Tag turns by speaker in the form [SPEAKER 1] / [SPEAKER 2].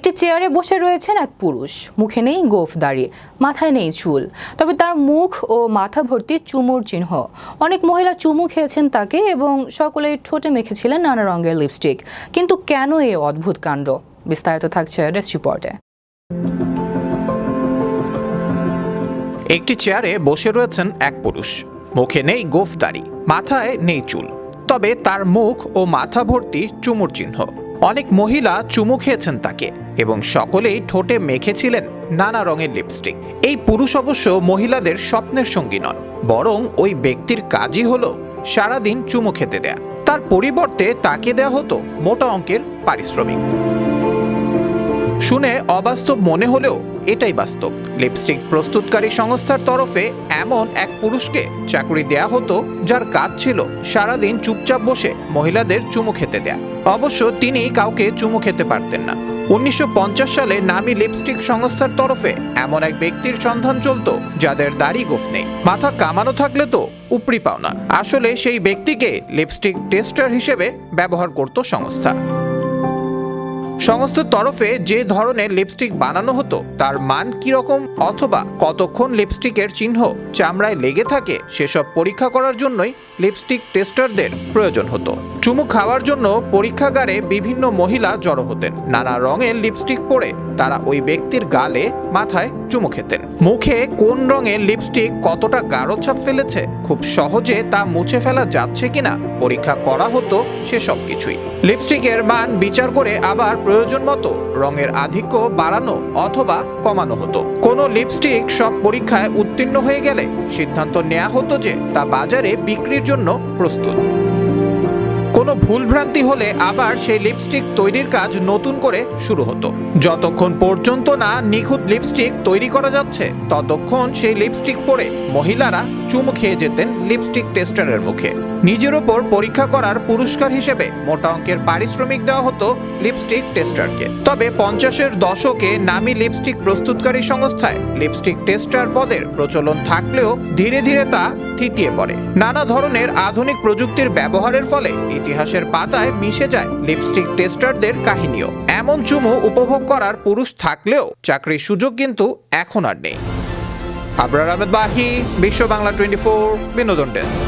[SPEAKER 1] একটি চেয়ারে বসে রয়েছেন এক পুরুষ। মুখে নেই গোফ দাড়ি, মাথায় নেই চুল। তবে তার মুখ ও মাথা ভর্তি চুমুর চিহ্ন। অনেক মহিলা চুমু খেয়েছেন তাকে এবং সকলেই ঠোঁটে মেখেছিলেন নানা রঙের লিপস্টিক। কিন্তু কেন এই অদ্ভুত কাণ্ড? বিস্তারিত থাকছে ডেস্ক রিপোর্টে।
[SPEAKER 2] একটি চেয়ারে বসে রয়েছেন এক পুরুষ। মুখে নেই গোফ দাড়ি, মাথায় নেই চুল। তবে তার মুখ ও মাথা ভর্তি চুমুর চিহ্ন। অনেক মহিলা চুমু খেয়েছেন তাকে। এবং সকলেই ঠোঁটে মেখেছিলেন নানা রঙের লিপস্টিক। এই পুরুষ অবশ্য মহিলাদের স্বপ্নের সঙ্গী নন, বরং ওই ব্যক্তির কাজই হলো সারাদিন চুমু খেতে দেয়া। তার পরিবর্তে তাকে দেয়া হতো মোটা অঙ্কের পারিশ্রমিক। শুনে অবাস্তব মনে হলেও এটাই বাস্তব। লিপস্টিক প্রস্তুতকারী সংস্থার তরফে এমন এক পুরুষকে চাকরি দেয়া হতো যার কাজ ছিল সারাদিন চুপচাপ বসে মহিলাদের চুমু খেতে দেয়া। অবশ্য তিনি কাউকে চুমু খেতে পারতেন না। উনিশশো পঞ্চাশ সালে নামি লিপস্টিক সংস্থার তরফে এমন এক ব্যক্তির সন্ধান চলত, যাদের দাড়ি গোফ নেই। মাথা কামানো থাকলে তো উপরি পাওনা আসলে সেই ব্যক্তিকে লিপস্টিক টেস্টার হিসেবে ব্যবহার করত সংস্থা। সংস্থার তরফে যে ধরনের লিপস্টিক বানানো হতো, তার মান কীরকম অথবা কতক্ষণ লিপস্টিকের চিহ্ন চামড়ায় লেগে থাকে, সেসব পরীক্ষা করার জন্যই লিপস্টিক টেস্টারদের প্রয়োজন হতো। চুমু খাওয়ার জন্য পরীক্ষাগারে বিভিন্ন মহিলা জড়ো হতেন। নানা রঙের লিপস্টিক পরে তারা ওই ব্যক্তির গালে মাথায় চুমু খেতেন। মুখে কোন রঙের লিপস্টিক কতটা গাঢ় ছাপ ফেলেছে, খুব সহজে তা মুছে ফেলা যাচ্ছে কিনা, পরীক্ষা করা হতো সে সব কিছুই। লিপস্টিকের মান বিচার করে আবার প্রয়োজন মতো রঙের আধিক্য বাড়ানো অথবা কমানো হতো। কোনো লিপস্টিক সব পরীক্ষায় উত্তীর্ণ হয়ে গেলে সিদ্ধান্ত নেওয়া হতো যে তা বাজারে বিক্রির জন্য প্রস্তুত। কোনো ভুলভ্রান্তি হলে আবার সেই লিপস্টিক তৈরির কাজ নতুন করে শুরু হতো। যতক্ষণ পর্যন্ত না নিখুঁত লিপস্টিক তৈরি করা যাচ্ছে, ততক্ষণ সেই লিপস্টিক পরে মহিলারা চুমু খেয়ে যেতেন লিপস্টিক টেস্টারের মুখে। নিজের ওপর পরীক্ষা করার পুরস্কার হিসেবে মোটা অঙ্কের পারিশ্রমিক দেওয়া হতো লিপস্টিক টেস্টারকে। তবে পঞ্চাশের দশকে নামি লিপস্টিক প্রস্তুতকারী সংস্থায় লিপস্টিক টেস্টার পদের প্রচলন থাকলেও ধীরে ধীরে তা থিতিয়ে পড়ে। নানা ধরনের আধুনিক প্রযুক্তির ব্যবহারের ফলে ইতিহাসের পাতায় মিশে যায় লিপস্টিক টেস্টারদের কাহিনীও। এমন চুমু উপভোগ করার পুরুষ থাকলেও চাকরির সুযোগ কিন্তু এখন আর নেই। আবরার আহমেদ বাহি, বিশ্ব বাংলা টোয়েন্টি ফোর, বিনোদন ডেস্ক।